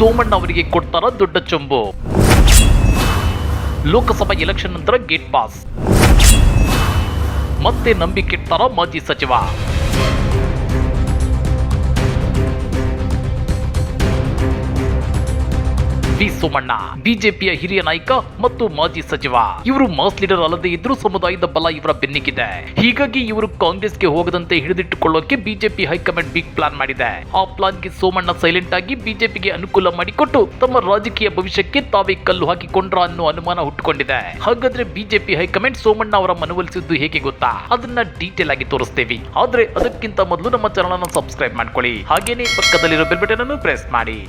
ಸೋಮಣ್ಣ ಅವರಿಗೆ ಕೊಡ್ತಾರ ದೊಡ್ಡ ಚೊಂಬು. ಲೋಕಸಭಾ ಎಲೆಕ್ಷನ್ ನಂತರ ಗೇಟ್ ಪಾಸ್ ಮತ್ತೆ ನಂಬಿಕೆಟ್ಟಾರ ಮಾಜಿ ಸಚಿವ. ವಿ ಸೋಮಣ್ಣ, ಬಿಜೆಪಿಯ ಹಿರಿಯ ನಾಯಕ ಮತ್ತು ಮಾಜಿ ಸಚಿವ. ಇವರು ಮಾಸ್ ಲೀಡರ್ ಅಲ್ಲದೆ ಇದ್ರೂ ಸಮುದಾಯದ ಬಲ ಇವರ ಬೆನ್ನಿಗಿದೆ. ಹೀಗಾಗಿ ಇವರು ಕಾಂಗ್ರೆಸ್ಗೆ ಹೋಗದಂತೆ ಹಿಡಿದಿಟ್ಟುಕೊಳ್ಳೋಕೆ BJP high command big plan ಮಾಡಿದೆ. ಆ ಪ್ಲಾನ್ಗೆ ಸೋಮಣ್ಣ ಸೈಲೆಂಟ್ ಆಗಿ ಬಿಜೆಪಿಗೆ ಅನುಕೂಲ ಮಾಡಿಕೊಟ್ಟು ತಮ್ಮ ರಾಜಕೀಯ ಭವಿಷ್ಯಕ್ಕೆ ತಾವೇ ಕಲ್ಲು ಹಾಕಿಕೊಂಡ್ರ ಅನ್ನೋ ಅನುಮಾನ ಹುಟ್ಟುಕೊಂಡಿದೆ. ಹಾಗಾದ್ರೆ ಬಿಜೆಪಿ ಹೈಕಮಾಂಡ್ ಸೋಮಣ್ಣ ಅವರ ಮನವೊಲಿಸಿದ್ದು ಹೇಗೆ ಗೊತ್ತಾ? ಅದನ್ನ ಡೀಟೇಲ್ ಆಗಿ ತೋರಿಸ್ತೇವೆ. ಆದ್ರೆ ಅದಕ್ಕಿಂತ ಮೊದಲು ನಮ್ಮ ಚಾನಲ್ ಅನ್ನು ಸಬ್ಸ್ಕ್ರೈಬ್ ಮಾಡ್ಕೊಳ್ಳಿ. ಹಾಗೇನೆ ಪಕ್ಕದಲ್ಲಿರೋ ಬೆಲ್ ಬಟನ್ ಅನ್ನು ಪ್ರೆಸ್ ಮಾಡಿ.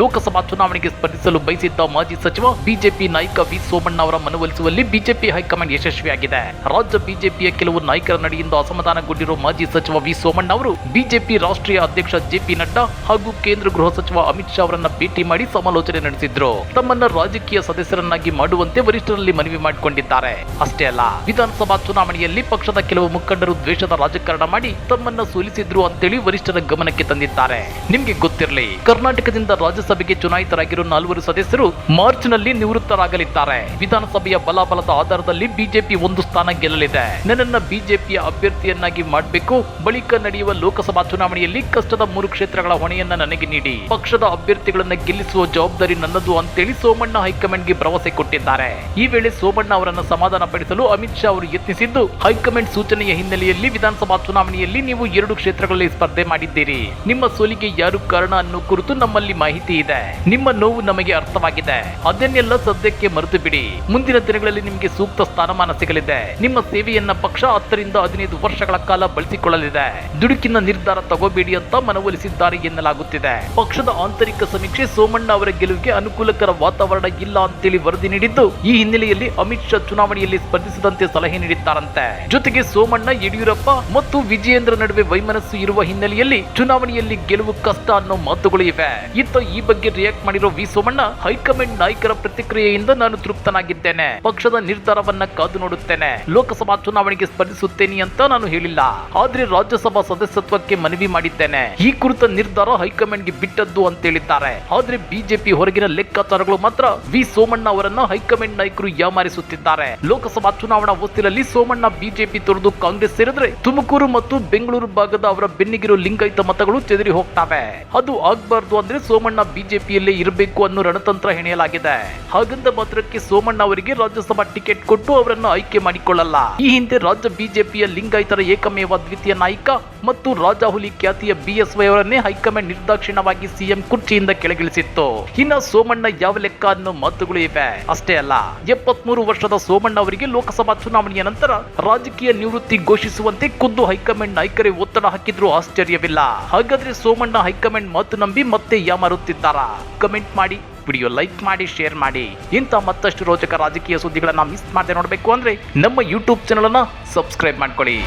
ಲೋಕಸಭಾ ಚುನಾವಣೆಗೆ ಸ್ಪರ್ಧಿಸಲು ಬಯಸಿದ್ದ ಮಾಜಿ ಸಚಿವ ಬಿಜೆಪಿ ನಾಯಕ ವಿ ಸೋಮಣ್ಣ ಅವರ ಮನವೊಲಿಸುವಲ್ಲಿ ಬಿಜೆಪಿ ಹೈಕಮಾಂಡ್ ಯಶಸ್ವಿಯಾಗಿದೆ. ರಾಜ್ಯ ಬಿಜೆಪಿಯ ಕೆಲವು ನಾಯಕರ ನಡೆಯಿಂದ ಅಸಮಾಧಾನಗೊಂಡಿರುವ ಮಾಜಿ ಸಚಿವ ವಿ ಸೋಮಣ್ಣ ಅವರು ಬಿಜೆಪಿ ರಾಷ್ಟ್ರೀಯ ಅಧ್ಯಕ್ಷ ಜೆಪಿ ನಡ್ಡಾ ಹಾಗೂ ಕೇಂದ್ರ ಗೃಹ ಸಚಿವ ಅಮಿತ್ ಶಾ ಅವರನ್ನ ಭೇಟಿ ಮಾಡಿ ಸಮಾಲೋಚನೆ ನಡೆಸಿದ್ರು. ತಮ್ಮನ್ನ ರಾಜಕೀಯ ಸದಸ್ಯರನ್ನಾಗಿ ಮಾಡುವಂತೆ ವರಿಷ್ಠರಲ್ಲಿ ಮನವಿ ಮಾಡಿಕೊಂಡಿದ್ದಾರೆ. ಅಷ್ಟೇ ಅಲ್ಲ, ವಿಧಾನಸಭಾ ಚುನಾವಣೆಯಲ್ಲಿ ಪಕ್ಷದ ಕೆಲವು ಮುಖಂಡರು ದ್ವೇಷದ ರಾಜಕಾರಣ ಮಾಡಿ ತಮ್ಮನ್ನ ಸೋಲಿಸಿದ್ರು ಅಂತೇಳಿ ವರಿಷ್ಠರ ಗಮನಕ್ಕೆ ತಂದಿದ್ದಾರೆ. ನಿಮ್ಗೆ ಗೊತ್ತಿರಲಿ, ಕರ್ನಾಟಕದಿಂದ ರಾಜ್ಯಸಭೆಗೆ ಚುನಾಯಿತರಾಗಿರುವ ನಾಲ್ವರು ಸದಸ್ಯರು ಮಾರ್ಚ್ನಲ್ಲಿ ನಿವೃತ್ತರಾಗಲಿದ್ದಾರೆ. ವಿಧಾನಸಭೆಯ ಬಲಾಬಲದ ಆಧಾರದಲ್ಲಿ ಬಿಜೆಪಿ ಒಂದು ಸ್ಥಾನ ಗೆಲ್ಲಲಿದೆ. ನನ್ನನ್ನ ಬಿಜೆಪಿಯ ಅಭ್ಯರ್ಥಿಯನ್ನಾಗಿ ಮಾಡಬೇಕು, ಬಳಿಕ ನಡೆಯುವ ಲೋಕಸಭಾ ಚುನಾವಣೆಯಲ್ಲಿ ಕಷ್ಟದ ಮೂರು ಕ್ಷೇತ್ರಗಳ ಹೊಣೆಯನ್ನ ನನಗೆ ನೀಡಿ. ಪಕ್ಷದ ಅಭ್ಯರ್ಥಿಗಳನ್ನ ಗೆಲ್ಲಿಸುವ ಜವಾಬ್ದಾರಿ ನನ್ನದು ಅಂತೇಳಿ ಸೋಮಣ್ಣ ಹೈಕಮಾಂಡ್ಗೆ ಭರವಸೆ ಕೊಟ್ಟಿದ್ದಾರೆ. ಈ ವೇಳೆ ಸೋಮಣ್ಣ ಅವರನ್ನು ಸಮಾಧಾನ ಪಡಿಸಲು ಅಮಿತ್ ಶಾ ಅವರು ಯತ್ನಿಸಿದ್ದು, ಹೈಕಮಾಂಡ್ ಸೂಚನೆಯ ಹಿನ್ನೆಲೆಯಲ್ಲಿ ವಿಧಾನಸಭಾ ಚುನಾವಣೆಯಲ್ಲಿ ನೀವು ಎರಡು ಕ್ಷೇತ್ರಗಳಲ್ಲಿ ಸ್ಪರ್ಧೆ ಮಾಡಿದ್ದೀರಿ. ನಿಮ್ಮ ಸೋಲಿಗೆ ಯಾರು ಕಾರಣ ಅನ್ನೋ ಕುರಿತು ನಮ್ಮಲ್ಲಿ ಮಾಹಿತಿ ಇದೆ. ನಿಮ್ಮ ನೋವು ನಮಗೆ ಅರ್ಥವಾಗಿದೆ. ಅದನ್ನೆಲ್ಲ ಸದ್ಯಕ್ಕೆ ಮರೆತು ಬಿಡಿ ಮುಂದಿನ ದಿನಗಳಲ್ಲಿ ನಿಮಗೆ ಸೂಕ್ತ ಸ್ಥಾನಮಾನ ಸಿಗಲಿದೆ. ನಿಮ್ಮ ಸೇವೆಯನ್ನ ಪಕ್ಷ ಹತ್ತರಿಂದ ಹದಿನೈದು ವರ್ಷಗಳ ಕಾಲ ಬಳಸಿಕೊಳ್ಳಲಿದೆ. ದುಡುಕಿನ ನಿರ್ಧಾರ ತಗೋಬೇಡಿ ಅಂತ ಮನವೊಲಿಸಿದ್ದಾರೆ ಎನ್ನಲಾಗುತ್ತಿದೆ. ಪಕ್ಷದ ಆಂತರಿಕ ಸಮೀಕ್ಷೆ ಸೋಮಣ್ಣ ಅವರ ಗೆಲುವಿಗೆ ಅನುಕೂಲಕರ ವಾತಾವರಣ ಇಲ್ಲ ಅಂತೇಳಿ ವರದಿ ನೀಡಿದ್ದು, ಈ ಹಿನ್ನೆಲೆಯಲ್ಲಿ ಅಮಿತ್ ಶಾ ಚುನಾವಣೆಯಲ್ಲಿ ಸ್ಪರ್ಧಿಸದಂತೆ ಸಲಹೆ ನೀಡಿದ್ದಾರಂತೆ. ಜೊತೆಗೆ ಸೋಮಣ್ಣ, ಯಡಿಯೂರಪ್ಪ ಮತ್ತು ವಿಜಯೇಂದ್ರ ನಡುವೆ ವೈಮನಸ್ಸು ಇರುವ ಹಿನ್ನೆಲೆಯಲ್ಲಿ ಚುನಾವಣೆಯಲ್ಲಿ ಗೆಲುವು ಕಷ್ಟ ಅನ್ನೋ ಮಾತುಗಳು ಇವೆ. ಇತ್ತ ಈ ಬಗ್ಗೆ ರಿಯಾಕ್ಟ್ ಮಾಡಿರೋ ವಿ ಸೋಮಣ್ಣ ಹೈಕಮಾಂಡ್ ನಾಯಕರ ಪ್ರತಿಕ್ರಿಯೆಯಿಂದ ನಾನು ತೃಪ್ತನಾಗಿದ್ದೇನೆ. ಪಕ್ಷದ ನಿರ್ಧಾರವನ್ನ ಕಾದು ನೋಡುತ್ತೇನೆ. ಲೋಕಸಭಾ ಚುನಾವಣೆಗೆ ಸ್ಪರ್ಧಿಸುತ್ತೇನೆ ಅಂತ ನಾನು ಹೇಳಿಲ್ಲ. ಆದ್ರೆ ರಾಜ್ಯಸಭಾ ಸದಸ್ಯತ್ವಕ್ಕೆ ಮನವಿ ಮಾಡಿದ್ದೇನೆ. ಈ ಕುರಿತ ನಿರ್ಧಾರ ಹೈಕಮಾಂಡ್ಗೆ ಬಿಟ್ಟದ್ದು ಅಂತ ಹೇಳಿದ್ದಾರೆ. ಆದ್ರೆ ಬಿಜೆಪಿ ಹೊರಗಿನ ಲೆಕ್ಕಾಚಾರಗಳು ಮಾತ್ರ ವಿ ಸೋಮಣ್ಣ ಅವರನ್ನ ಹೈಕಮಾಂಡ್ ನಾಯಕರು ಯಾಮಾರಿಸುತ್ತಿದ್ದಾರೆ. ಲೋಕಸಭಾ ಚುನಾವಣಾ ಹೊಸ್ತಿಲಲ್ಲಿ ಸೋಮಣ್ಣ ಬಿಜೆಪಿ ತೊರೆದು ಕಾಂಗ್ರೆಸ್ ಸೇರಿದ್ರೆ ತುಮಕೂರು ಮತ್ತು ಬೆಂಗಳೂರು ಭಾಗದ ಅವರ ಬೆನ್ನಿಗಿರೋ ಲಿಂಗಾಯತ ಮತಗಳು ಚೆದರಿ ಹೋಗ್ತವೆ. ಅದು ಆಗ್ಬಾರ್ದು ಅಂದ್ರೆ ಸೋಮಣ್ಣ ಬಿಜೆಪಿಯಲ್ಲೇ ಇರಬೇಕು ಅನ್ನೋ ರಣತಂತ್ರ ಹೆಣೆಯಲಾಗಿದೆ. ಹಾಗಂದ ಮಾತ್ರಕ್ಕೆ ಸೋಮಣ್ಣ ಅವರಿಗೆ ರಾಜ್ಯಸಭಾ ಟಿಕೆಟ್ ಕೊಟ್ಟು ಅವರನ್ನು ಆಯ್ಕೆ ಮಾಡಿಕೊಳ್ಳಲ್ಲ. ಈ ಹಿಂದೆ ರಾಜ್ಯ ಬಿಜೆಪಿಯ ಲಿಂಗಾಯತರ ಏಕಮೇವ ದ್ವಿತೀಯ ನಾಯಕ ಮತ್ತು ರಾಜಾಹುಲಿ ಖ್ಯಾತಿಯ ಬಿಎಸ್ವೈ ಅವರನ್ನೇ ಹೈಕಮಾಂಡ್ ನಿರ್ದಾಕ್ಷಿಣ್ಯವಾಗಿ ಸಿಎಂ ಕುರ್ಚಿಯಿಂದ ಕೆಳಗಿಳಿಸಿತ್ತು. ಇನ್ನ ಸೋಮಣ್ಣ ಯಾವ ಲೆಕ್ಕ ಅನ್ನೋ ಮಾತುಗಳು ಇವೆ? ಅಷ್ಟೇ ಅಲ್ಲ, ಎಪ್ಪತ್ಮೂರು ವರ್ಷದ ಸೋಮಣ್ಣ ಅವರಿಗೆ ಲೋಕಸಭಾ ಚುನಾವಣೆಯ ನಂತರ ರಾಜಕೀಯ ನಿವೃತ್ತಿ ಘೋಷಿಸುವಂತೆ ಖುದ್ದು ಹೈಕಮಾಂಡ್ ನಾಯಕರೇ ಒತ್ತಡ ಹಾಕಿದ್ರು ಆಶ್ಚರ್ಯವಿಲ್ಲ. ಹಾಗಾದ್ರೆ ಸೋಮಣ್ಣ ಹೈಕಮಾಂಡ್ ಮಾತು ನಂಬಿ ಮತ್ತೆ ಯಾಮಾರುತ್ತಿದ್ದಾರಾ? ಕಮೆಂಟ್ ಮಾಡಿ, ವಿಡಿಯೋ ಲೈಕ್ ಮಾಡಿ, ಶೇರ್ ಮಾಡಿ. ಇಂಥ ಮತ್ತಷ್ಟು ರೋಚಕ ರಾಜಕೀಯ ಸುದ್ದಿಗಳನ್ನ ಮಿಸ್ ಮಾಡದೆ ನೋಡಬೇಕು ಅಂದ್ರೆ ನಮ್ಮ ಯೂಟ್ಯೂಬ್ ಚಾನಲ್ ಅನ್ನ ಸಬ್ಸ್ಕ್ರೈಬ್ ಮಾಡ್ಕೊಳ್ಳಿ.